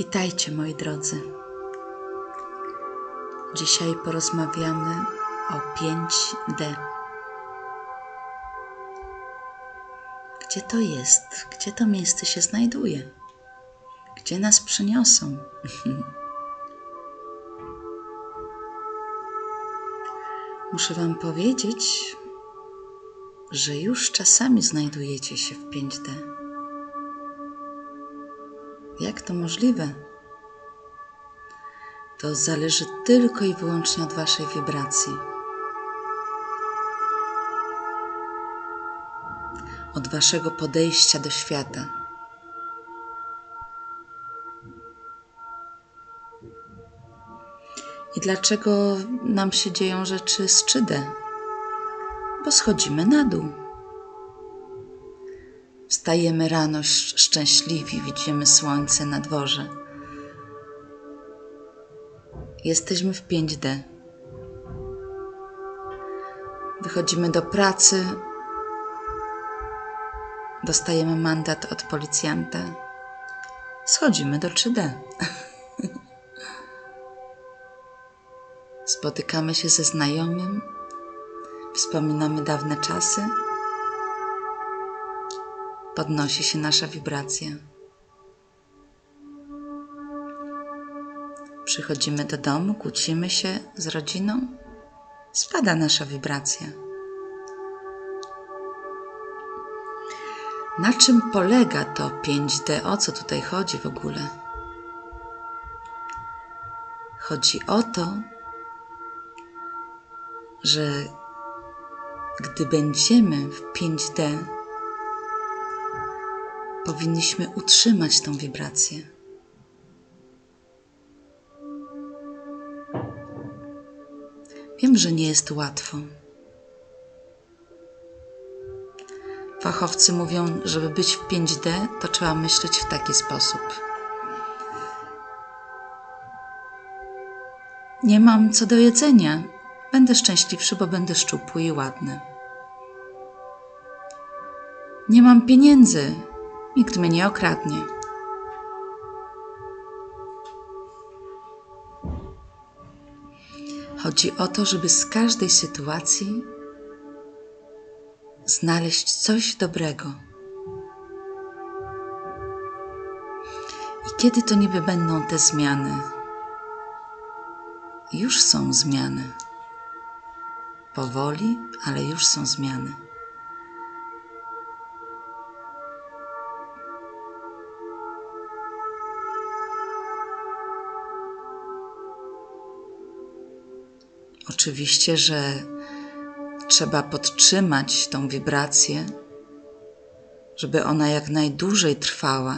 Witajcie moi drodzy. Dzisiaj porozmawiamy o 5D. Gdzie to jest? Gdzie to miejsce się znajduje? Gdzie nas przyniosą? Muszę Wam powiedzieć, że już czasami znajdujecie się w 5D. Jak to możliwe? To zależy tylko i wyłącznie od Waszej wibracji. Od Waszego podejścia do świata. I dlaczego nam się dzieją rzeczy z 3D? Bo schodzimy na dół. Wstajemy rano sz- szczęśliwi, widzimy słońce na dworze. Jesteśmy w 5D. Wychodzimy do pracy, dostajemy mandat od policjanta. Schodzimy do 3D. Spotykamy się ze znajomym, wspominamy dawne czasy podnosi się nasza wibracja. Przychodzimy do domu, kłócimy się z rodziną, spada nasza wibracja. Na czym polega to 5D? O co tutaj chodzi w ogóle? Chodzi o to, że gdy będziemy w 5D, powinniśmy utrzymać tą wibrację. Wiem, że nie jest łatwo. Fachowcy mówią, żeby być w 5D, to trzeba myśleć w taki sposób. Nie mam co do jedzenia. Będę szczęśliwszy, bo będę szczupły i ładny. Nie mam pieniędzy. Nikt mnie nie okradnie. Chodzi o to, żeby z każdej sytuacji znaleźć coś dobrego. I kiedy to niby będą te zmiany? Już są zmiany. Powoli, ale już są zmiany. Oczywiście, że trzeba podtrzymać tą wibrację, żeby ona jak najdłużej trwała,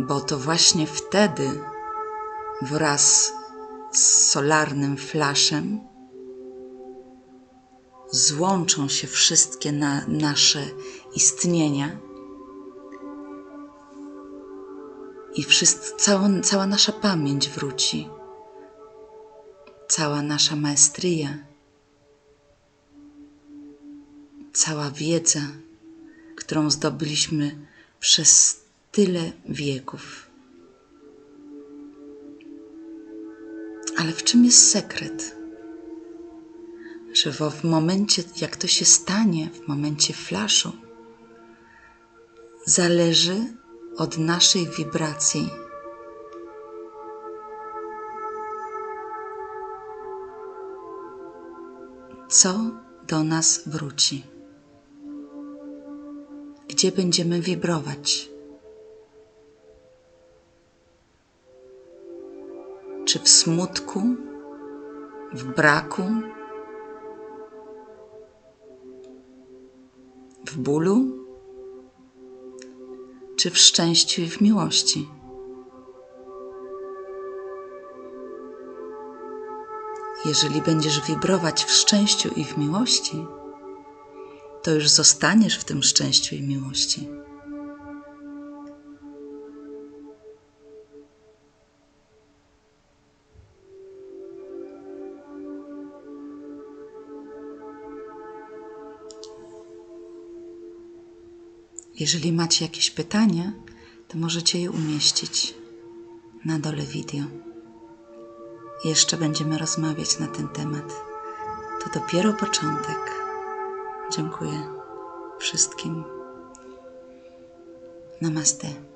bo to właśnie wtedy wraz z solarnym flaszem złączą się wszystkie na nasze istnienia i wszyscy, cała, cała nasza pamięć wróci cała nasza maestria, cała wiedza, którą zdobyliśmy przez tyle wieków. Ale w czym jest sekret? Że w momencie, jak to się stanie, w momencie flaszu, zależy od naszej wibracji co do nas wróci, gdzie będziemy wibrować. Czy w smutku, w braku, w bólu, czy w szczęściu i w miłości. Jeżeli będziesz wibrować w szczęściu i w miłości, to już zostaniesz w tym szczęściu i miłości. Jeżeli macie jakieś pytania, to możecie je umieścić na dole wideo. Jeszcze będziemy rozmawiać na ten temat. To dopiero początek. Dziękuję wszystkim. Namaste.